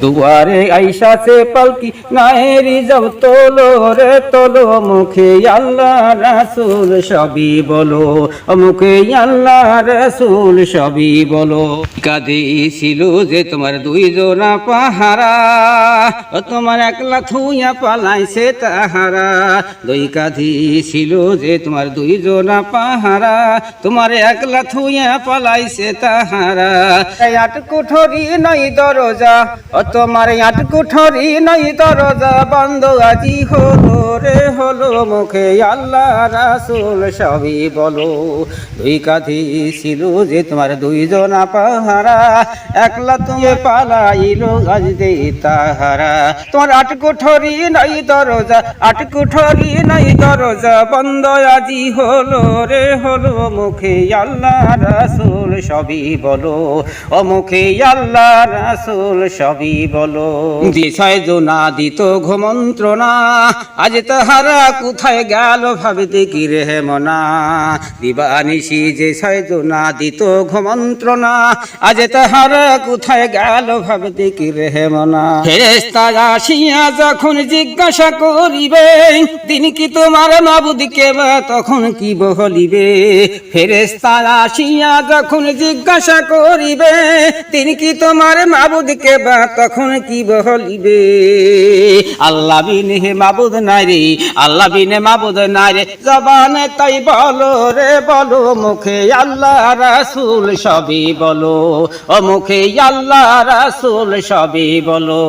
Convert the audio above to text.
দুয়ারে আইসাছে পালকি নায়েরি যাব তোলো রে তোলো, মুখে আল্লাহ রাসুল সবই বলো, মুখে আল্লাহ রাসুল সবই বলো। কাঁদে ছিল যে তোমার দুই জোড়া পাহারা, ও তোমার একলা থুইয়া পালাইছে তাহারা। দুই কাঁধি যে তোমার দুই জোড়া পাহারা, তোমার একলা থুইয়া পালাইছে তাহারা। আট কুঠরি নাই দরজা তোমার আট কুঠরি নাই দরজা বন্ধ, আজি হলো রে, হলো মুখে আল্লাহ রাসুল, সবই বলো। দুই কাঁধি ছিল যে তোমার দুইজনা পাহারা একলা তুমি পালাইলো আজ দে তাহারা। তোমার আট কুঠরি নাই দরজা, আট কুঠরি নাই দরজা বন্ধ, আজি হলো রে, হলো মুখে আল্লাহ রাসুল, সবই বলো। ও মুখে আল্লাহ রাসুল, সবই বলো। দিত ঘুমন্ত্রণা, আজ তাহারা কোথায় গেল মনা যে দিত ঘুমন্ত্রণা, আজ তাহারা কোথায় গেল মনা ফেরেস্তা আসিয়া যখন জিজ্ঞাসা করিবে, দিন কি তোমার মাবুদিকে তখন কি বহলিবে ফেরেস্তা আসিয়া যখন জিজ্ঞাসা করিবে তিনি কি তোমার মাবুদকে বা তখন কি বহলিবে আল্লাহ বিনে মাবুদ নাই রে, আল্লাহ বিনে মাবুদ নাই রে। জবানে তাই বলো রে, বলো, মুখে আল্লাহ রাসুল সবই বলো। ও মুখে আল্লাহ রাসুল সবই বলো।